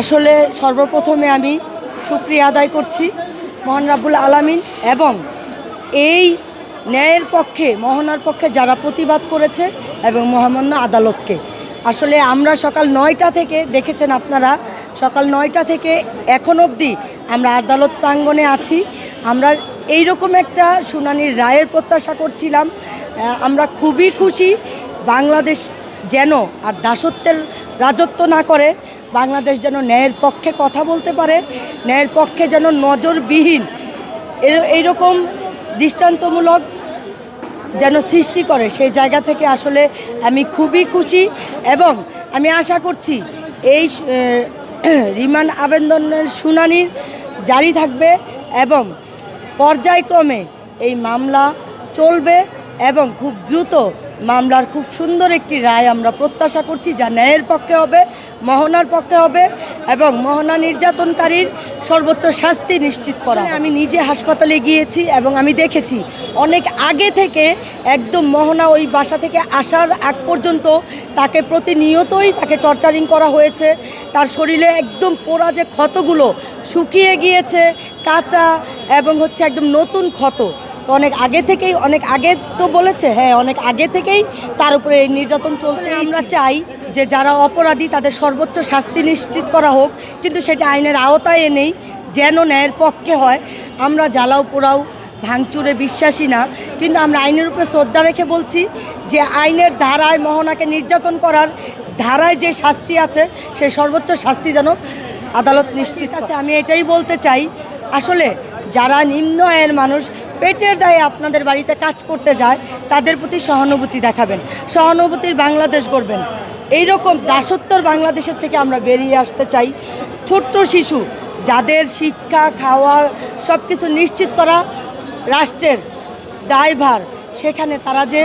আসলে সর্বপ্রথমে আমি শুক্রিয়া আদায় করছি মহান রাব্বুল আলামিন এবং এই ন্যায়ের পক্ষে, মহানার পক্ষে যারা প্রতিবাদ করেছে এবং মহামান্য আদালতকে। আসলে আমরা সকাল নয়টা থেকে, দেখেছেন আপনারা, সকাল নয়টা থেকে এখন অবধি আমরা আদালত প্রাঙ্গণে আছি। আমরা এই রকম একটা শুনানির রায়ের প্রত্যাশা করছিলাম। আমরা খুবই খুশি বাংলাদেশ যেন আর দাসত্বের রাজত্ব না করে বাংলাদেশ যেন ন্যায়ের পক্ষে কথা বলতে পারে, ন্যায়ের পক্ষে যেন নজরবিহীন। এইরকম দৃষ্টান্তমূলক যেন সৃষ্টি করে, সেই জায়গা থেকে আসলে আমি খুবই খুশি এবং আমি আশা করছি এই রিমান্ড আবেদনের শুনানির জারি থাকবে এবং পর্যায়ক্রমে এই মামলা চলবে এবং খুব দ্রুত মামলার খুব সুন্দর একটি রায় আমরা প্রত্যাশা করছি যা ন্যায়ের পক্ষে হবে মহনার পক্ষে হবে এবং মহনা নির্যাতনকারীর সর্বোচ্চ শাস্তি নিশ্চিত করা আমি নিজে হাসপাতালে গিয়েছি এবং আমি দেখেছি অনেক আগে থেকে একদম মোহনা ওই বাসা থেকে আসার আগ পর্যন্ত তাকে প্রতিনিয়তই তাকে টর্চারিং করা হয়েছে। তার শরীরে একদম পোড়া যে ক্ষতগুলো শুকিয়ে গিয়েছে কাঁচা এবং হচ্ছে একদম নতুন ক্ষত। তো অনেক আগে থেকেই অনেক আগে তো বলেছে হ্যাঁ অনেক আগে থেকেই তার উপরে এই নির্যাতন চলতে আমরা চাই যে যারা অপরাধী তাদের সর্বোচ্চ শাস্তি নিশ্চিত করা হোক কিন্তু সেটা আইনের আওতায় এনেই যেন ন্যায়ের পক্ষে হয়। আমরা জ্বালাও পোড়াও ভাঙচুরে বিশ্বাসী না কিন্তু আমরা আইনের উপরে শ্রদ্ধা রেখে বলছি যে আইনের ধারায় মোহনাকে নির্যাতন করার ধারায় যে শাস্তি আছে সেই সর্বোচ্চ শাস্তি যেন আদালত নিশ্চিত আছে আমি এটাই বলতে চাই। আসলে যারা নিম্ন আয়ের মানুষ পেটের দায়ে আপনাদের বাড়িতে কাজ করতে যায়, তাদের প্রতি সহানুভূতি দেখাবেন। সহানুভূতির বাংলাদেশ গড়বেন। এইরকম দাসত্বর বাংলাদেশের থেকে আমরা বেরিয়ে আসতে চাই। ছোট্ট শিশু, যাদের শিক্ষা, খাওয়া সব কিছু নিশ্চিত করা রাষ্ট্রের দায়ভার, সেখানে তারা যে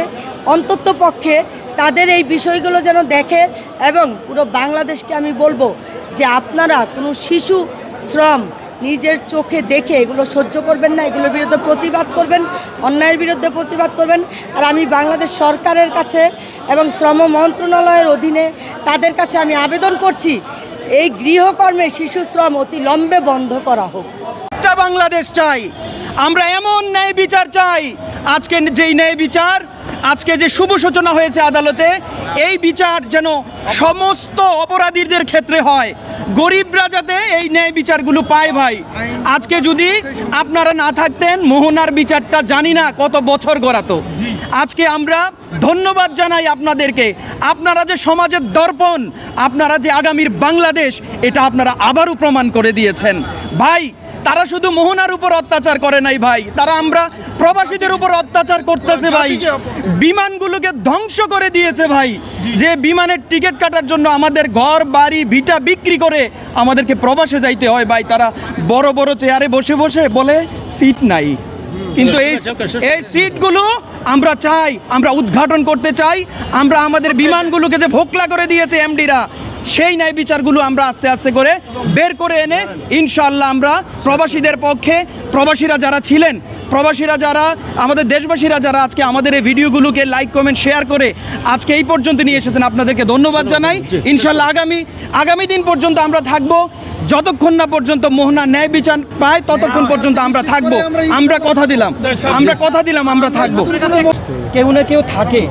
অন্তত পক্ষে তাদের এই বিষয়গুলো যেন দেখে এবং পুরো বাংলাদেশকে আমি বলব যে আপনারা কোনো শিশু, শ্রম নিজের চোখে দেখে এগুলো সহ্য করবেন না, এগুলোর বিরুদ্ধে প্রতিবাদ করবেন, অন্যায়ের বিরুদ্ধে প্রতিবাদ করবেন। আর আমি বাংলাদেশ সরকারের কাছে এবং শ্রম মন্ত্রণালয়ের অধীনে তাদের কাছে আমি আবেদন করছি, এই গৃহকর্মে শিশু শ্রম অতি লম্বে বন্ধ করা হোক। বাংলাদেশ চাই, আমরা এমন ন্যায় বিচার চাই, আজকে যেই ন্যায় বিচার আজকে যে শুভ সূচনা হয়েছে আদালতে, এই বিচার যেন সমস্ত অপরাধীদের ক্ষেত্রে হয়। গরিবরা যাতে এই ন্যায় বিচারগুলো পায় ভাই। আজকে যদি আপনারা না থাকতেন, মোহনার বিচারটা জানি না কত বছর গড়াতো। আজকে আমরা ধন্যবাদ জানাই আপনাদেরকে। আপনারা যে সমাজের দর্পণ, আপনারা যে আগামীর বাংলাদেশ, এটা আপনারা আবারও প্রমাণ করে দিয়েছেন। ভাই তারা শুধু মোহনার উপর অত্যাচার করে নাই ভাই। তারা আমরা প্রবাসীদের উপর অত্যাচার করতেছে ভাই। বিমানগুলোকে ধ্বংস করে দিয়েছে ভাই। যে বিমানের টিকিট কাটার জন্য আমাদের ঘর বাড়ি ভিটা বিক্রি করে আমাদেরকে প্রবাসে যাইতে হয় ভাই। তারা বড় বড় চেয়ারে বসে বসে বলে সিট নাই। কিন্তু এই এই সিটগুলো আমরা চাই আমরা উদ্ঘাটন করতে চাই। আমরা আমাদের বিমানগুলোকে যে ভোকলা করে দিয়েছে এমডিরা সেই ন্যায় বিচারগুলো আমরা আস্তে আস্তে করে বের করে এনে ইনশাল্লাহ আমরা প্রবাসীদের পক্ষে প্রবাসীরা যারা ছিলেন প্রবাসীরা যারা আমাদের দেশবাসীরা যারা আজকে আমাদের এই ভিডিওগুলোকে লাইক কমেন্ট শেয়ার করে আজকে এই পর্যন্ত নিয়ে এসেছেন আপনাদেরকে ধন্যবাদ জানাই। ইনশাল্লাহ আগামী আগামী দিন পর্যন্ত আমরা থাকব। যতক্ষণ না পর্যন্ত মোহনা ন্যায় বিচার পায় ততক্ষণ পর্যন্ত আমরা থাকব। আমরা কথা দিলাম। আমরা কথা দিলাম আমরা থাকব। কেউ না কেউ থাকে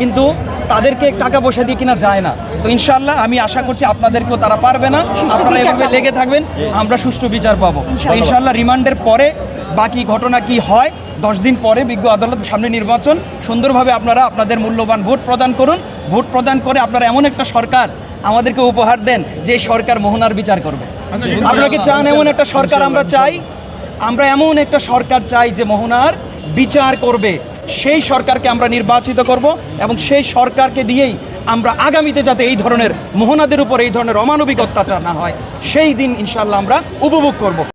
কিন্তু তাদেরকে টাকা পয়সা দিয়ে কিনা যায় না। তো ইনশাল্লাহ আমি আশা করছি আপনাদেরকেও তারা পারবে না। আপনারা এভাবে লেগে থাকবেন আমরা সুষ্ঠু বিচার পাবো। তো ইনশাল্লাহ রিমান্ডের পরে বাকি ঘটনা কি হয় দশ দিন পরে বিজ্ঞ আদালত সামনে নির্বাচন। সুন্দরভাবে আপনারা আপনাদের মূল্যবান ভোট প্রদান করুন। ভোট প্রদান করে আপনারা এমন একটা সরকার আমাদেরকে উপহার দেন যে সরকার মোহনার বিচার করবে। আপনারা কি চান এমন একটা সরকার আমরা চাই? আমরা এমন একটা সরকার চাই যে মোহনার বিচার করবে। সেই সরকারকে আমরা নির্বাচিত করব এবং সেই সরকারকে দিয়েই আমরা আগামীতে যাতে এই ধরনের মোহনাদের উপর এই ধরনের অমানবিক অত্যাচার না হয়, সেই দিন ইনশাল্লাহ আমরা উপভোগ করব।